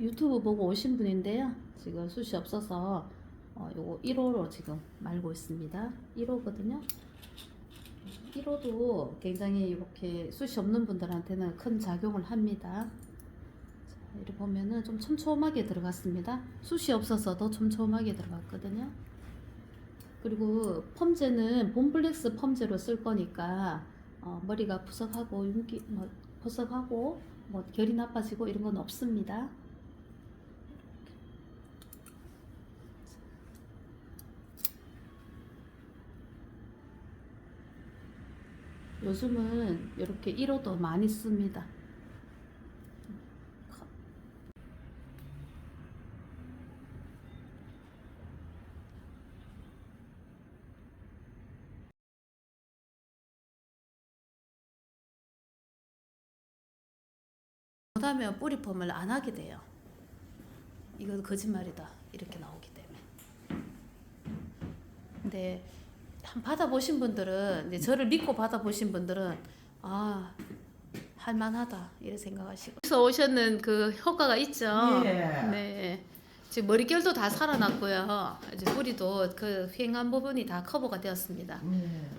유튜브 보고 오신 분인데요. 지금 숱이 없어서 어, 요거 1호로 지금 말고 있습니다. 1호거든요. 1호도 굉장히 이렇게 숱이 없는 분들한테는 큰 작용을 합니다. 자, 이렇게 보면은 좀 촘촘하게 들어갔습니다. 숱이 없어서도 촘촘하게 들어갔거든요. 그리고 펌제는 봄플렉스 펌제로 쓸 거니까 어, 머리가 푸석하고 윤기 뭐 푸석하고 뭐 결이 나빠지고 이런 건 없습니다. 요즘은 이렇게 1호도 많이 씁니다. 그다음에 뿌리펌을 안 하게 돼요. 이건 거짓말이다 이렇게 나오기 때문에. 근데 한 받아보신 분들은 이제 저를 믿고 받아보신 분들은 아 할만하다 이런 생각하시고 그래서 오셨는 그 효과가 있죠. 예. 네. 지금 머릿결도 다 살아났고요. 이제 뿌리도 그 휑한 부분이 다 커버가 되었습니다. 예.